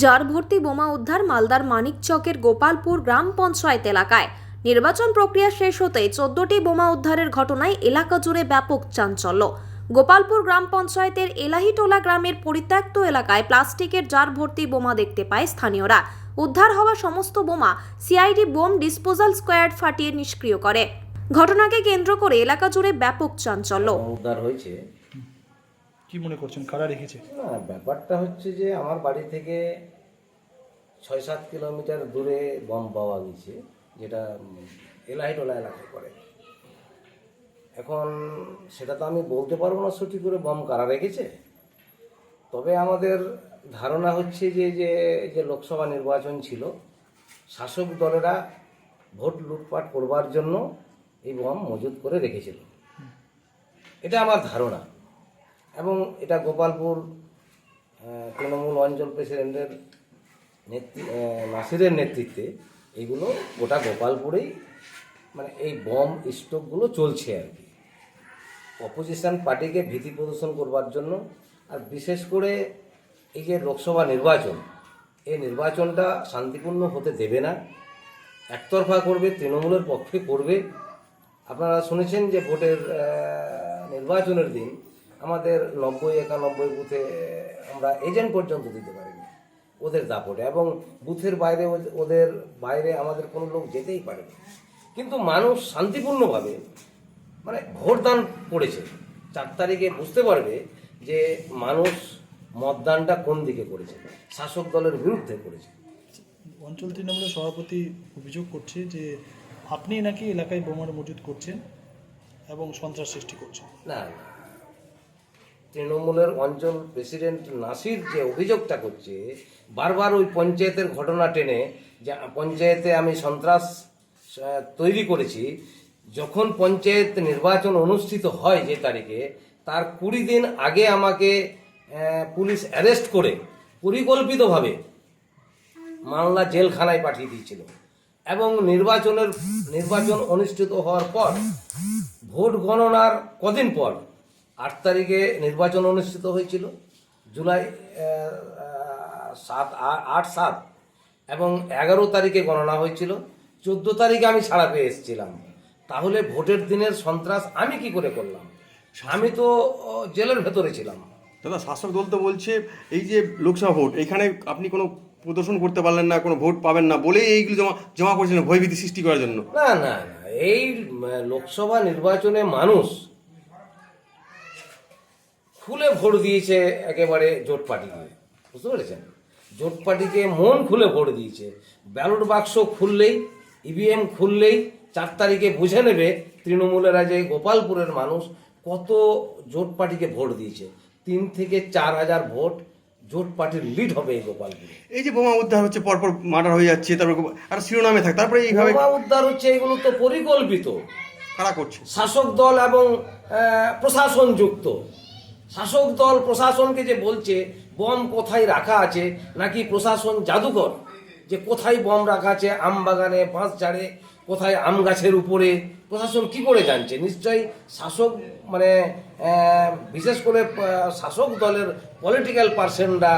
Jar ভর্তি বোমা উদ্ধার মালদার মানিকচকের গোপালপুর গ্রাম পঞ্চায়েত এলাকায়। নির্বাচন প্রক্রিয়া শেষ হতেই চোদ্দটি বোমা উদ্ধারের ঘটনায় এলাকা জুড়ে ব্যাপক চাঞ্চল্য। গোপালপুর গ্রাম পঞ্চায়েতের এলাহিটোলা গ্রামের পরিত্যক্ত এলাকায় প্লাস্টিকের জার ভর্তি বোমা দেখতে পায় স্থানীয়রা। উদ্ধার হওয়া সমস্ত বোমা সিআইডি বোম ডিসপোজাল স্কোয়াড ফাটিয়ে নিষ্ক্রিয় করে। ঘটনাকে কেন্দ্র করে এলাকা জুড়ে ব্যাপক চাঞ্চল্য। উদ্ধার হয়েছে। কি মনে করছেন? কারা রেখেছে? না, ব্যাপারটা হচ্ছে যে আমার বাড়ি থেকে ছয় সাত কিলোমিটার দূরে বম পাওয়া গেছে, যেটা এলাহিটোলা এলাকায় পড়ে। এখন সেটা তো আমি বলতে পারব না সঠিক করে বম কারা রেখেছে। তবে আমাদের ধারণা হচ্ছে যে যে যে লোকসভা নির্বাচন ছিল, শাসক দলেরা ভোট লুটপাট করবার জন্য এই বম মজুত করে রেখেছিল। এটা আমার ধারণা। এবং এটা গোপালপুর তৃণমূল অঞ্চল প্রেসিডেন্টের নেতৃ নাসিরের নেতৃত্বে এইগুলো গোটা গোপালপুরেই মানে এই বম স্টকগুলো চলছে আর কি। অপোজিশন পার্টিকে ভীতি প্রদর্শন করবার জন্য আর বিশেষ করে এই যে লোকসভা নির্বাচন, এই নির্বাচনটা শান্তিপূর্ণ হতে দেবে না। একতরফা করবে, তৃণমূলের পক্ষে করবে। আপনারা শুনেছেন যে ভোটের নির্বাচনের দিন আমাদের নব্বই একানব্বই বুথে আমরা এজেন্ট পর্যন্ত দিতে পারিনি। ওদের দাপটে এবং বুথের বাইরে ওদের বাইরে আমাদের কোনো লোক যেতেই পারেনি। কিন্তু মানুষ শান্তিপূর্ণভাবে মানে ভোটদান করেছে। চার তারিখে বুঝতে পারবে যে মানুষ মতদানটা কোন দিকে করেছে। শাসক দলের বিরুদ্ধে করেছে। অঞ্চল তৃণমূলের সভাপতি অভিযোগ করছে যে আপনি নাকি এলাকায় বোমার মজুদ করছেন এবং সন্ত্রাস সৃষ্টি করছেন। না না। তৃণমূলের অঞ্চল প্রেসিডেন্ট নাসির যে অভিযোগটা করছে, বারবার ওই পঞ্চায়েতের ঘটনা টেনে যে পঞ্চায়েতে আমি সন্ত্রাস তৈরি করেছি, যখন পঞ্চায়েত নির্বাচন অনুষ্ঠিত হয় যে তারিখে, তার কুড়ি দিন আগে আমাকে পুলিশ অ্যারেস্ট করে পরিকল্পিতভাবে মামলা জেলখানায় পাঠিয়ে দিয়েছিল। এবং নির্বাচনের, নির্বাচন অনুষ্ঠিত হওয়ার পর, ভোট গণনার কদিন পর আট তারিখে নির্বাচন অনুষ্ঠিত হয়েছিল জুলাই সাত আট সাত এবং এগারো তারিখে গণনা হয়েছিল। চোদ্দ তারিখে আমি ছাড়া পেয়ে এসেছিলাম। তাহলে ভোটের দিনের সন্ত্রাস আমি কি করে করলাম? আমি তো জেলের ভেতরে ছিলাম। দাদা শাসক দল তো বলছে এই যে লোকসভা ভোট এখানে আপনি কোনো প্রদর্শন করতে পারলেন না কোনো ভোট পাবেন না বলেই এইগুলো জমা জমা করেছিলেন ভয়ভীতি সৃষ্টি করার জন্য। না না না এই লোকসভা নির্বাচনে মানুষ খুলে ভোট দিয়েছে একেবারে জোট পার্টিকে বুঝতে পেরেছেন? জোট পার্টিকে মন খুলে ভোট দিয়েছে। ব্যালট বাক্স খুললেই ইভিএম খুললেই চার তারিখে বুঝে নেবে তৃণমূলের আজ গোপালপুরের মানুষ কত জোট পার্টিকে ভোট দিয়েছে। তিন থেকে চার হাজার ভোট জোট পার্টির লিড হবে এই গোপালপুরে। এই যে বোমা উদ্ধার হচ্ছে পরপর মার্ডার হয়ে যাচ্ছে তারপর আর শিরোনামে থাকে তারপরে এইভাবে বোমা উদ্ধার হচ্ছে এগুলো তো পরিকল্পিত। কারা করছে? শাসক দল এবং প্রশাসন যুক্ত শাসক দল প্রশাসনকে যে বলছে, বম কোথায় রাখা আছে? নাকি প্রশাসন জাদুঘর? যে কোথায় বম রাখা আছে আম বাগানে বাঁশ ঝাড়ে কোথায় আম গাছের উপরে? প্রশাসন কি করে জানছে? নিশ্চয়ই শাসক মানে বিশেষ করে শাসক দলের পলিটিক্যাল পার্সনরা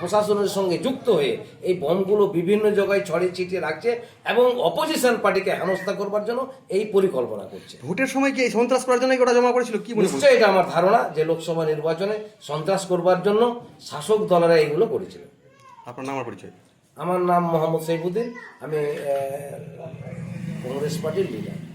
প্রশাসনের সঙ্গে যুক্ত হয়ে এই বমগুলো বিভিন্ন জায়গায় ছড়িয়ে ছিটিয়ে রাখছে এবং অপোজিশন পার্টিকে হেনস্থা করবার জন্য এই পরিকল্পনা করছে। ভোটের সময় কি এই সন্ত্রাস করার জন্য ওটা জমা করেছিল কি নিশ্চয়ই এটা আমার ধারণা যে লোকসভা নির্বাচনে সন্ত্রাস করবার জন্য শাসক দলেরা এইগুলো করেছিল। আপনার নাম পরিচয়? আমার নাম মোহাম্মদ সৈফুদ্দিন আমি কংগ্রেস পার্টির লিডার